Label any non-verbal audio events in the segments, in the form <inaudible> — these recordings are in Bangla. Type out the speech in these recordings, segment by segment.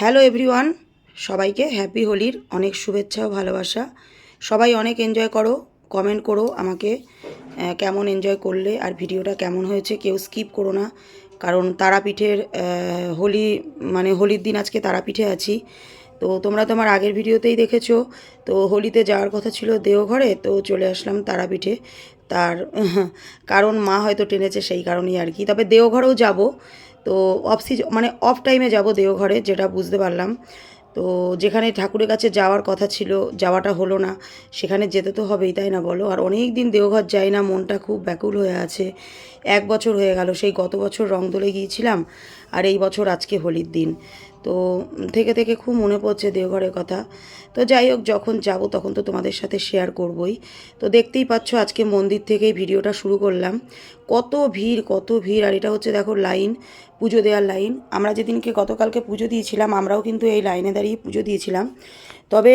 হ্যালো এভরিওয়ান, সবাইকে হ্যাপি হোলির অনেক শুভেচ্ছা ও ভালোবাসা। সবাই অনেক এনজয় করো, কমেন্ট করো আমাকে কেমন এনজয় করলে আর ভিডিওটা কেমন হয়েছে কেউ স্কিপ করো না। কারণ তারাপীঠের হোলি মানে হোলির দিন আজকে তারাপীঠে আছি। তো তোমরা তোমার আগের ভিডিওতেই দেখেছ। তো হোলিতে যাওয়ার কথা ছিল দেওঘরে, তো চলে আসলাম তারাপীঠে। তার, <laughs> কারণ মা হয়তো টেনেছে সেই কারণেই আর কি। তবে দেওঘরেও যাব। তো অফ সিজ মানে অফ টাইমে যাব দেওঘরে, যেটা বুঝতে পারলাম। তো যেখানে ঠাকুরের কাছে যাওয়ার কথা ছিল, যাওয়াটা হলো না। সেখানে যেতে তো হবেই, তাই না বলো? আর অনেক দিন দেওঘর যাই না, মনটা খুব ব্যাকুল হয়ে আছে। এক বছর হয়ে গেল, সেই গত বছর রং দোলে গিয়েছিলাম, আর এই বছর আজকে হোলির দিন। তো থেকে থেকে খুব মনে পড়ছে দেওঘরের কথা। তো যাই হোক, যখন যাব তখন তো তোমাদের সাথে শেয়ার করবই। তো দেখতেই পাচ্ছ আজকে মন্দির থেকেই ভিডিওটা শুরু করলাম। কত ভিড় কত ভিড়, আর এটা হচ্ছে দেখো লাইন, পুজো দেওয়ার লাইন। আমরা যেদিনকে গতকালকে পুজো দিয়েছিলাম, আমরাও কিন্তু এই লাইনে দাঁড়িয়ে পুজো দিয়েছিলাম। তবে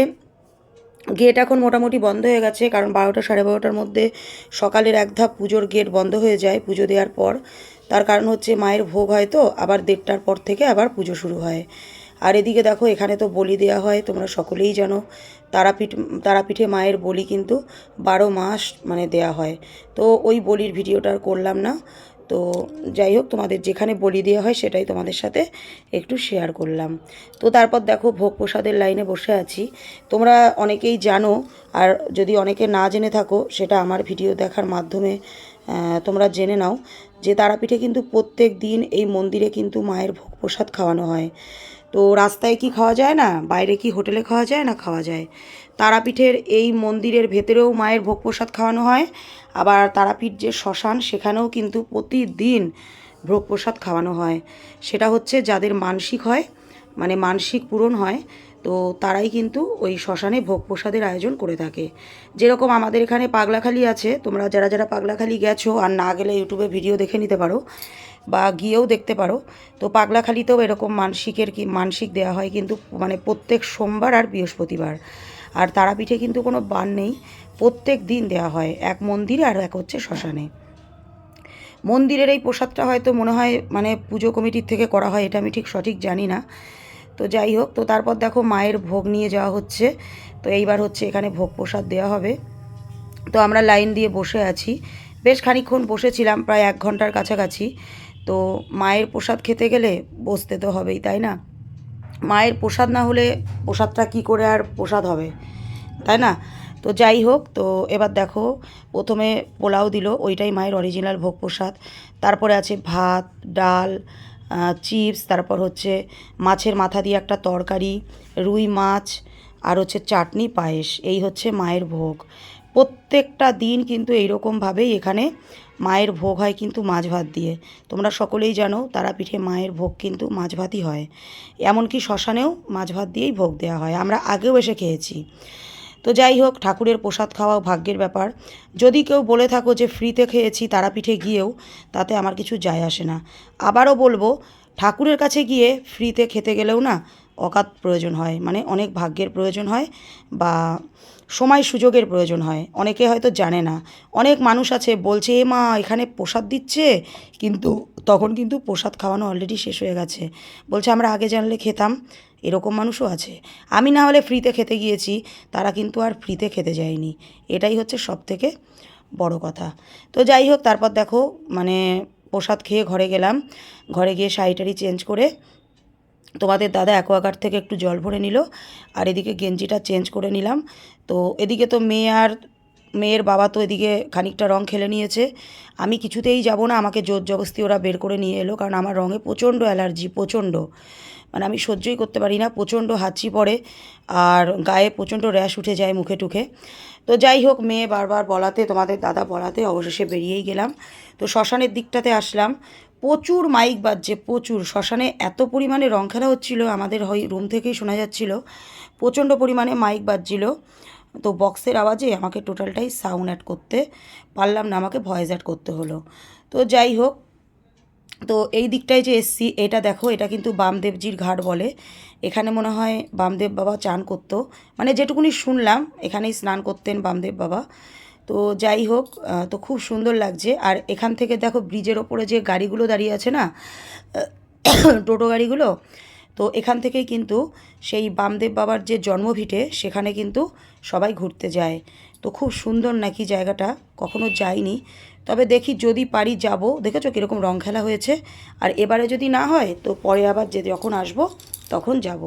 গেট এখন মোটামুটি বন্ধ হয়ে গেছে, কারণ বারোটা সাড়ে বারোটার মধ্যে সকালের এক ধাপ পুজোর গেট বন্ধ হয়ে যায় পুজো দেওয়ার পর। তার কারণ হচ্ছে মায়ের ভোগ হয় তো, আবার দেড়টার পর থেকে আবার পুজো শুরু হয়। আর এদিকে দেখো, এখানে তো বলি দেওয়া হয়, তোমরা সকলেই জানো, তারাপীঠ, তারাপীঠে মায়ের বলি কিন্তু বারো মাস মানে দেয়া হয়। তো ওই বলির ভিডিওটা আর করলাম না। তো যাই হোক, তোমাদের যেখানে বলি দেওয়া হয়, সেটাই তোমাদের সাথে একটু শেয়ার করলাম। তো তারপর দেখো, ভোগ প্রসাদের লাইনে বসে আছি। তোমরা অনেকেই জানো, আর যদি অনেকে না জেনে থাকো, সেটা আমার ভিডিও দেখার মাধ্যমে তোমরা জেনে নাও যে তারাপীঠে কিন্তু প্রত্যেক দিন এই মন্দিরে কিন্তু মায়ের ভোগ প্রসাদ খাওয়ানো হয়। তো রাস্তায় কি খাওয়া যায় না? বাইরে কি হোটেলে খাওয়া যায় না খাওয়া যায়? তারাপীঠের এই মন্দিরের ভেতরেও মায়ের ভোগ প্রসাদ খাওয়ানো হয়, আবার তারাপীঠ যে শ্মশান, সেখানেও কিন্তু প্রতিদিন ভোগ প্রসাদ খাওয়ানো হয়। সেটা হচ্ছে যাদের মানসিক হয় মানে মানসিক পূরণ হয় তো তারাই কিন্তু ওই শ্মশানে ভোগ প্রসাদের আয়োজন করে থাকে। যেরকম আমাদের এখানে পাগলাখালি আছে, তোমরা যারা যারা পাগলাখালি গেছো আর না গেলে ইউটিউবে ভিডিও দেখে নিতে পারো বা গিয়েও দেখতে পারো, তো পাগলাখালিতেও এরকম মানসিকের কি, মানসিক দেওয়া হয় কিন্তু মানে প্রত্যেক সোমবার আর বৃহস্পতিবার। আর তারাপীঠে কিন্তু কোনো বান নেই, প্রত্যেক দিন দেওয়া হয়, এক মন্দিরে আর এক হচ্ছে শ্মশানে। মন্দিরের এই প্রসাদটা হয়তো মনে হয় মানে পুজো কমিটির থেকে করা হয়, এটা আমি ঠিক সঠিক জানি না। তো যাই হোক, তো তারপর দেখো মায়ের ভোগ নিয়ে যাওয়া হচ্ছে। তো এইবার হচ্ছে এখানে ভোগ প্রসাদ দেওয়া হবে। তো আমরা লাইন দিয়ে বসে আছি। বেশ খানিকক্ষণ বসেছিলাম, প্রায় এক ঘণ্টার কাছাকাছি। তো মায়ের প্রসাদ খেতে গেলে বসতে তো হবেই, তাই না? মায়ের প্রসাদ না হলে প্রসাদটা কি করে আর প্রসাদ হবে, তাই না? তো যাই হোক, তো এবার দেখো, প্রথমে পোলাও দিল, ওইটাই মায়ের অরিজিনাল ভোগ প্রসাদ। তারপরে আছে ভাত, ডাল চিপস, তারপর হচ্ছে মাছের মাথা দিয়ে একটা তরকারি, রুই মাছ আর হচ্ছে চাটনি পায়েস। এই হচ্ছে মায়ের ভোগ। প্রত্যেকটা দিন কিন্তু এইরকমভাবেই এখানে মায়ের ভোগ হয় কিন্তু মাছ ভাত দিয়ে। তোমরা সকলেই জানো তারাপীঠে মায়ের ভোগ কিন্তু মাছ ভাতই হয়। এমনকি শ্মশানেও মাছ ভাত দিয়েই ভোগ দেওয়া হয়। আমরা আগেও এসে খেয়েছি। তো যাই হোক, ঠাকুরের প্রসাদ খাওয়াও ভাগ্যের ব্যাপার। যদি কেউ বলে থাকো যে ফ্রিতে খেয়েছি তারাপীঠে গিয়েও, তাতে আমার কিছু যায় আসে না। আবারও বলব, ঠাকুরের কাছে গিয়ে ফ্রিতে খেতে গেলেও না অকাত প্রয়োজন হয়। মানে অনেক ভাগ্যের প্রয়োজন হয় বা সময় সুযোগের প্রয়োজন হয়। অনেকে হয়তো জানে না। অনেক মানুষ আছে, বলছে, এ মা, এখানে প্রসাদ দিচ্ছে? কিন্তু তখন কিন্তু প্রসাদ খাওয়ানো অলরেডি শেষ হয়ে গেছে। বলছে, আমরা আগে জানলে খেতাম। এরকম মানুষও আছে। আমি না হলে ফ্রিতে খেতে গিয়েছি, তারা কিন্তু আর ফ্রিতে খেতে যায়নি। এটাই হচ্ছে সব থেকে বড় কথা। তো যাই হোক, তারপর দেখো মানে প্রসাদ খেয়ে ঘরে গেলাম। ঘরে গিয়ে শাড়িটারি চেঞ্জ করে তোমাদের দাদা অ্যাকোয়াগার্ড থেকে একটু জল ভরে নিল, আর এদিকে গেঞ্জিটা চেঞ্জ করে নিলাম। তো এদিকে তো মেয়ে আর মেয়ের বাবা তো এদিকে খানিকটা রং খেলে নিয়েছে। আমি কিছুতেই যাব না, আমাকে জোর জবস্তি ওরা বের করে নিয়ে এলো, কারণ আমার রঙে প্রচণ্ড অ্যালার্জি, প্রচণ্ড। মানে আমি সহ্যই করতে পারি না, প্রচণ্ড হাঁচি পড়ে আর গায়ে প্রচণ্ড র্যাশ উঠে যায় মুখে টুখে। তো যাই হোক, মেয়ে বারবার বলাতে, তোমাদের দাদা বলাতে অবশেষে বেরিয়েই গেলাম। তো শ্মশানের দিকটাতে আসলাম। প্রচুর মাইক বাজছে, প্রচুর। শ্মশানে এত পরিমাণে রং খেলা হচ্ছিল, আমাদের হয় রুম থেকেই শোনা যাচ্ছিল। প্রচণ্ড পরিমাণে মাইক বাজছিল। তো বক্সের আওয়াজে আমাকে টোটালটাই সাউন্ড অ্যাড করতে পারলাম না, আমাকে ভয়েস অ্যাড করতে হলো। তো যাই হোক তো এই দিকটায় যে এসছি, এটা দেখো, এটা কিন্তু বামদেবজির ঘাট বলে। এখানে মনে হয় বামদেব বাবা চান করতো। মানে যেটুকুনি শুনলাম, এখানেই স্নান করতেন বামদেব বাবা। তো যাই হোক তো খুব সুন্দর লাগছে। আর এখান থেকে দেখো, ব্রিজের ওপরে যে গাড়িগুলো দাঁড়িয়ে আছে না <coughs> টোটো গাড়িগুলো, তো এখান থেকেই কিন্তু সেই বামদেব বাবার যে জন্মভিটে, সেখানে কিন্তু সবাই ঘুরতে যায়। তো খুব সুন্দর নাকি জায়গাটা, কখনো যাইনি। তবে দেখি যদি পারি যাব। দেখেছ কীরকম রং খেলা হয়েছে? আর এবারে যদি না হয়, তো পরে আবার যে যখন আসব, তখন যাব।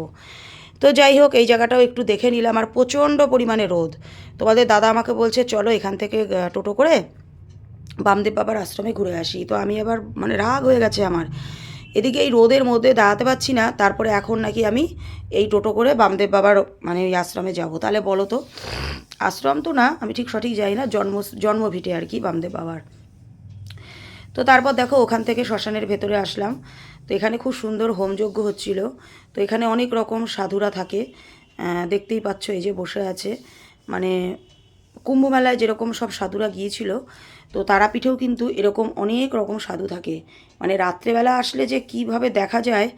তো যাই হোক, এই জায়গাটাও একটু দেখে নিলাম। আর প্রচণ্ড পরিমাণে রোদ। তোমাদের দাদা আমাকে বলছে, চলো এখান থেকে টোটো করে বামদেব বাবার আশ্রমে ঘুরে আসি। তো আমি আবার মানে রাগ হয়ে গেছে আমার। এদিকে এই রোদের মধ্যে দাঁড়াতে পারছি না। তারপরে এখন নাকি আমি এই টোটো করে বামদেব বাবার মানে ওই আশ্রমে যাব। তাহলে বলো তো আশ্রম তো না, আমি ঠিক সঠিক যাই না, জন্ম, জন্মভিটে আর কি বামদেব বাবার। তো তারপর দেখো, ওখান থেকে শ্মশানের ভেতরে আসলাম। তো এখানে খুব সুন্দর হোমযজ্ঞ হচ্ছিল। তো এখানে অনেক রকম সাধুরা থাকে। দেখতেই পাচ্ছ এই যে বসে আছে। মানে কুম্ভ মেলায় যেরকম সব সাধুরা গিয়েছিল, তো তারাপীঠেও কিন্তু এরকম অনেক রকম সাধু থাকে। মানে রাত্রেবেলা আসলে যে কীভাবে দেখা যায়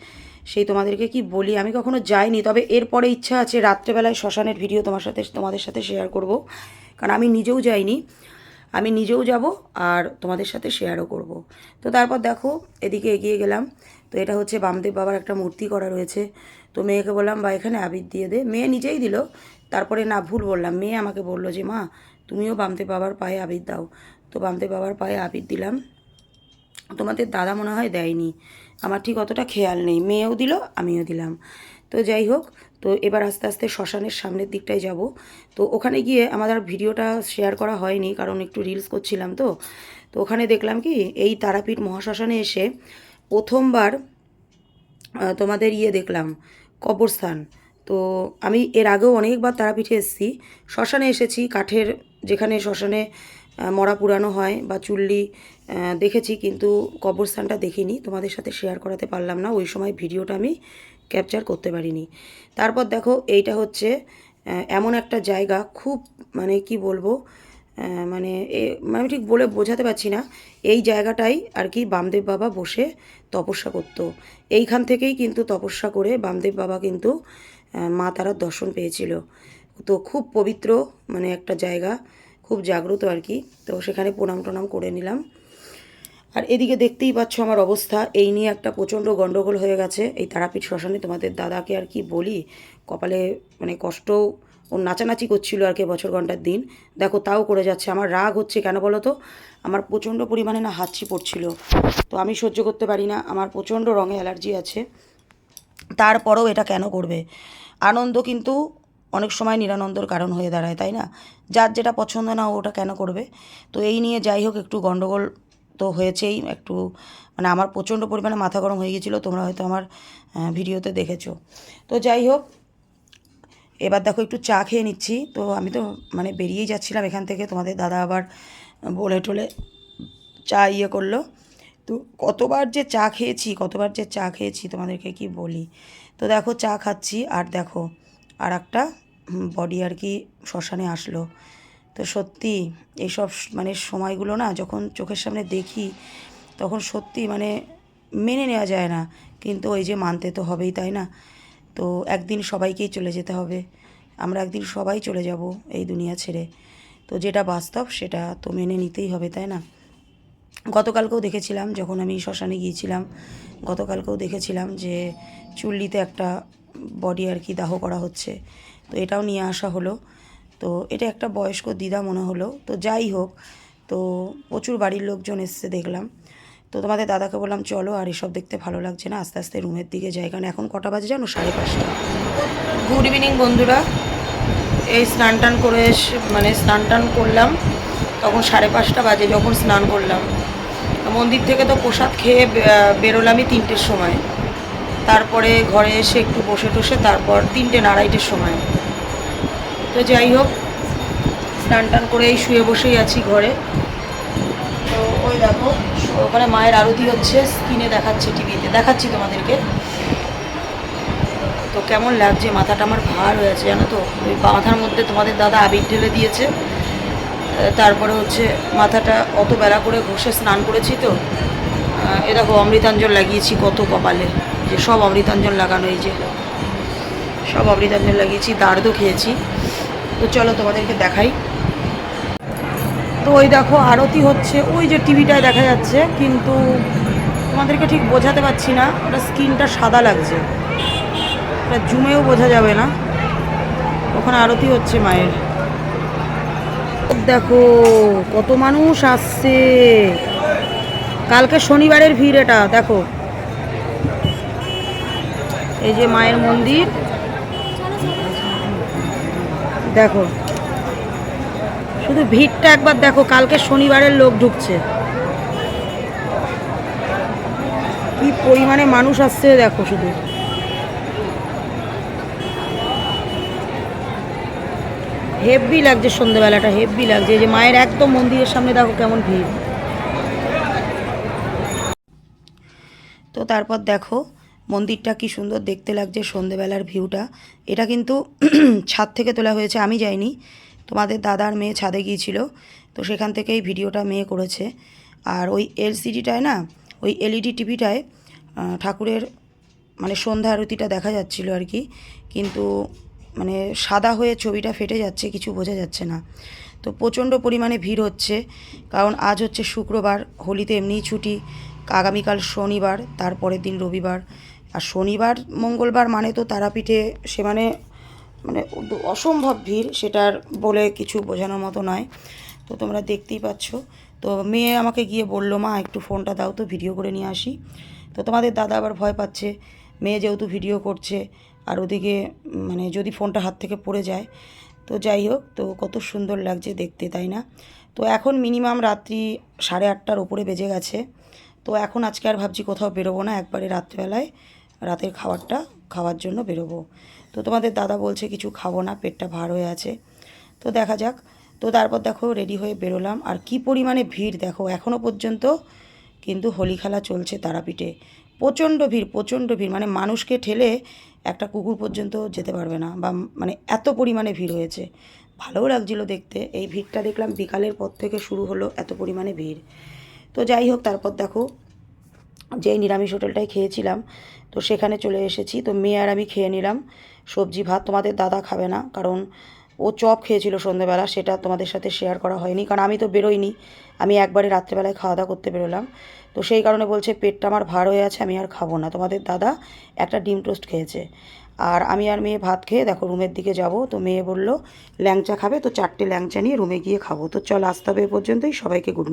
সেই তোমাদেরকে কি বলি? আমি কখনো যাইনি, তবে এরপরে ইচ্ছা আছে রাত্রেবেলায় শ্মশানের ভিডিও তোমার সাথে, তোমাদের সাথে শেয়ার করব। কারণ আমি নিজেও যাইনি, আমি নিজেও যাব আর তোমাদের সাথে শেয়ারও করব। তো তারপর দেখো, এদিকে এগিয়ে গেলাম। তো এটা হচ্ছে বামদেব বাবার একটা মূর্তি করা রয়েছে। তো মেয়েকে বললাম বা এখানে আবির দিয়ে দে। মেয়ে নিজেই দিল। তারপরে না, ভুল বললাম। মেয়ে আমাকে বলল যে, মা, তুমিও বামদেব বাবার পায়ে আবির দাও। তো বামদেব বাবার পায়ে আবির দিলাম। তোমাদের দাদা মনে হয় দেয়নি। আমার ঠিক অতটা খেয়াল নেই। মেয়েও দিল, আমিও দিলাম। তো যাই হোক, তো এবার আস্তে আস্তে শ্মশানের সামনের দিকটায় যাব। তো ওখানে গিয়ে আমার আর ভিডিওটা শেয়ার করা হয়নি, কারণ একটু রিলস করছিলাম তো। তো ওখানে দেখলাম কি, এই তারাপীঠ মহাশ্মশানে এসে প্রথমবার তোমাদের ইয়ে দেখলাম, কবরস্থান। তো আমি এর আগেও অনেকবার তারাপীঠে এসেছি। শ্মশানে এসেছি, কাঠের যেখানে শ্মশানে মরা পুরানো হয় বা চুল্লি দেখেছি কিন্তু কবরস্থানটা দেখিনি। তোমাদের সাথে শেয়ার করাতে পারলাম না। ওই সময় ভিডিওটা আমি ক্যাপচার করতে পারিনি। তারপর দেখো, এইটা হচ্ছে এমন একটা জায়গা খুব মানে কি বলব মানে মানে আমি ঠিক বলে বোঝাতে পারছি না। এই জায়গাটাই আর কি বামদেব বাবা বসে তপস্যা করতো। এইখান থেকেই কিন্তু তপস্যা করে বামদেব বাবা কিন্তু মা তারার দর্শন পেয়েছিল। তো খুব পবিত্র মানে একটা জায়গা। খুব জাগ্রত আর কি। তো সেখানে প্রণাম টনাম করে নিলাম। আর এদিকে দেখতেই পাচ্ছ আমার অবস্থা। এই নিয়ে একটা প্রচণ্ড গণ্ডগোল হয়ে গেছে। এই তারাপীঠ শ্মশানে তোমাদের দাদাকে আর কি বলি, কপালে মানে কষ্ট ও নাচানাচি করছিল আর কি বছর ঘণ্টার দিন। দেখো তাও করে যাচ্ছে। আমার রাগ হচ্ছে কেন বলো তো? আমার প্রচণ্ড পরিমাণে না হাঁচি পড়ছিল। তো আমি সহ্য করতে পারি না। আমার প্রচণ্ড রঙে অ্যালার্জি আছে। তারপরেও এটা কেন করবে? আনন্দ কিন্তু অনেক সময় নিরানন্দর কারণ হয়ে দাঁড়ায়, তাই না? যার যেটা পছন্দ না ওটা কেন করবে? তো এই নিয়ে যাই হোক, একটু গণ্ডগোল তো হয়েছেই, একটু মানে আমার প্রচণ্ড পরিমাণে মাথা গরম হয়ে গেছিল তোমরা হয়তো আমার ভিডিওতে দেখেছ। তো যাই হোক, এবার দেখো একটু চা খেয়ে নিচ্ছি। তো আমি তো মানে বেরিয়েই যাচ্ছিলাম এখান থেকে, তোমাদের দাদা আবার বলে টলে চা ইয়ে করল। তো কতবার যে চা খেয়েছি, কতবার যে চা খেয়েছি তোমাদেরকে কি বলি? তো দেখো চা খাচ্ছি, আর দেখো আর একটা বডি আর কি শ্মশানে আসলো। তো সত্যি এইসব মানে সময়গুলো না যখন চোখের সামনে দেখি, তখন সত্যি মানে মেনে নেওয়া যায় না। কিন্তু ওই যে মানতে তো হবেই, তাই না? তো একদিন সবাইকেই চলে যেতে হবে। আমরা একদিন সবাই চলে যাব এই দুনিয়া ছেড়ে। তো যেটা বাস্তব সেটা তো মেনে নিতেই হবে, তাই না? গতকালকেও দেখেছিলাম, যখন আমি শ্মশানে গিয়েছিলাম, গতকালকেও দেখেছিলাম যে চুল্লিতে একটা বডি আর কি দাহ করা হচ্ছে। তো এটাও নিয়ে আসা হলো। তো এটা একটা বয়স্ক দিদা মনে হলো। তো যাই হোক, তো প্রচুর বাড়ির লোকজন এসছে দেখলাম। তো তোমাদের দাদাকে বললাম, চলো আর এসব দেখতে ভালো লাগছে না। আস্তে আস্তে রুমের দিকে যাই। কারণ এখন কটা বাজে জানো? সাড়ে পাঁচটা। গুড ইভিনিং বন্ধুরা। এই স্নান টান করে মানে স্নান টান করলাম। তখন সাড়ে পাঁচটা বাজে যখন স্নান করলাম। মন্দির থেকে তো প্রসাদ খেয়ে বেরোলামই তিনটের সময়। তারপরে ঘরে এসে একটু বসে টসে তারপর তিনটে না, আড়াইটের সময়। তো যাই হোক, স্নান টান করে এই শুয়ে বসেই আছি ঘরে। তো ওই দেখো, ওখানে মায়ের আরতি হচ্ছে, স্ক্রিনে দেখাচ্ছে টিভিতে। দেখাচ্ছি তোমাদেরকে। তো কেমন লাগছে, মাথাটা আমার ভার হয়ে আছে, জানো তো? ওই মাথার মধ্যে তোমাদের দাদা আবির ঢেলে দিয়েছে। তারপরে হচ্ছে মাথাটা অত বেলা করে ঘষে স্নান করেছি তো এ দেখো অমৃতাঞ্জল লাগিয়েছি কত কপালে, যে সব অমৃতাঞ্জল লাগানো এই যে, সব অমৃতাঞ্জল লাগিয়েছি দাঁড়দও খেয়েছি। তো চলো তোমাদেরকে দেখাই। তো ওই দেখো আরতি হচ্ছে, ওই যে টিভিটায় দেখা যাচ্ছে, কিন্তু তোমাদেরকে ঠিক বোঝাতে পারছি না, ওটা স্কিনটা সাদা লাগছে। ওটা জুমেও বোঝা যাবে না। ওখানে আরতি হচ্ছে মায়ের। দেখো, কত মানুষ আসছে। কালকে শনিবারের ভিড় এটা, দেখো। এই যে মায়ের মন্দির। দেখো। শুধু ভিড়টা একবার দেখো, কালকে শনিবারের লোক ঢুকছে। কি পরিমাণে মানুষ আসছে, দেখো শুধু। হেভি লাগছে সন্ধেবেলাটা, হেভি লাগছে। যে মায়ের একদম মন্দিরের সামনে, দেখো কেমন ভিড়। তো তারপর দেখো, মন্দিরটা কি সুন্দর দেখতে লাগছে সন্ধেবেলার ভিউটা। এটা কিন্তু <clears throat> ছাদ থেকে তোলা হয়েছে, আমি যাইনি। তোমাদের দাদার মেয়ে ছাদে গিয়েছিল, তো সেখান থেকেই ভিডিওটা মেয়ে করেছে। আর ওই এলসিডিটায় না, ওই এলইডি টিভিটায় ঠাকুরের মানে সন্ধ্যা আরতিটা দেখা যাচ্ছিল আর কি। কিন্তু মানে সাদা হয়ে ছবিটা ফেটে যাচ্ছে, কিছু বোঝা যাচ্ছে না। তো প্রচণ্ড পরিমাণে ভিড় হচ্ছে, কারণ আজ হচ্ছে শুক্রবার, হোলিতে এমনিই ছুটি। আগামীকাল শনিবার, তারপরের দিন রবিবার। আর শনিবার, মঙ্গলবার মানে তো তারাপীঠে সে মানে মানে অসম্ভব ভিড়, সেটার বলে কিছু বোঝানোর মতো নয়। তো তোমরা দেখতেই পাচ্ছ। তো মেয়ে আমাকে গিয়ে বলল, মা, একটু ফোনটা দাও তো, ভিডিও করে নিয়ে আসি। তো তোমাদের দাদা আবার ভয় পাচ্ছে, মেয়ে যেহেতু ভিডিও করছে আর ওদিকে মানে যদি ফোনটা হাত থেকে পড়ে যায়, তো যাই হোক, তো কত সুন্দর লাগছে দেখতে, তাই না? তো এখন মিনিমাম রাত্রি সাড়ে আটটার ওপরে বেজে গেছে। তো এখন আজকে আর ভাবছি কোথাও বেরোবো না, একবারে রাত্রিবেলায় রাতের খাবারটা খাওয়ার জন্য বেরোবো। তো তোমাদের দাদা বলছে কিছু খাব না, পেটটা ভার হয়ে আছে। তো দেখা যাক। তো তারপর দেখো রেডি হয়ে বেরোলাম। আর কি পরিমাণে ভিড় দেখো এখনও পর্যন্ত কিন্তু হোলি খেলা চলছে তারাপীঠে। প্রচণ্ড ভিড় প্রচণ্ড ভিড়। মানে মানুষকে ঠেলে একটা কুকুর পর্যন্ত যেতে পারবে না বা মানে এত পরিমাণে ভিড় হয়েছে। ভালোও লাগছিল দেখতে। এই ভিড়টা দেখলাম বিকালের পর থেকে শুরু হলো এত পরিমাণে ভিড়। তো যাই হোক, তারপর দেখো যেই নিরামিষ হোটেলটায় খেয়েছিলাম, তো সেখানে চলে এসেছি। তো মেয়ে আর আমি খেয়ে নিলাম সবজি ভাত। তোমাদের দাদা খাবে না, কারণ ও চপ খেয়েছিল সন্ধেবেলা, সেটা তোমাদের সাথে শেয়ার করা হয়নি, কারণ আমি তো বেরোইনি। আমি একবারে রাত্রেবেলায় খাওয়া দাওয়া করতে বেরোলাম। তো সেই কারণে বলছে, পেটটা আমার ভার হয়ে আছে, আমি আর খাব না। তোমাদের দাদা একটা ডিম টোস্ট খেয়েছে। আর আমি আর মেয়ে ভাত খেয়ে দেখো রুমের দিকে যাব। তো মেয়ে বলল, ল্যাংচা খাবে, তো চারটে ল্যাংচা নিয়ে রুমে গিয়ে খাব। তো চল আসতে হবে এ পর্যন্তই। সবাইকে গুড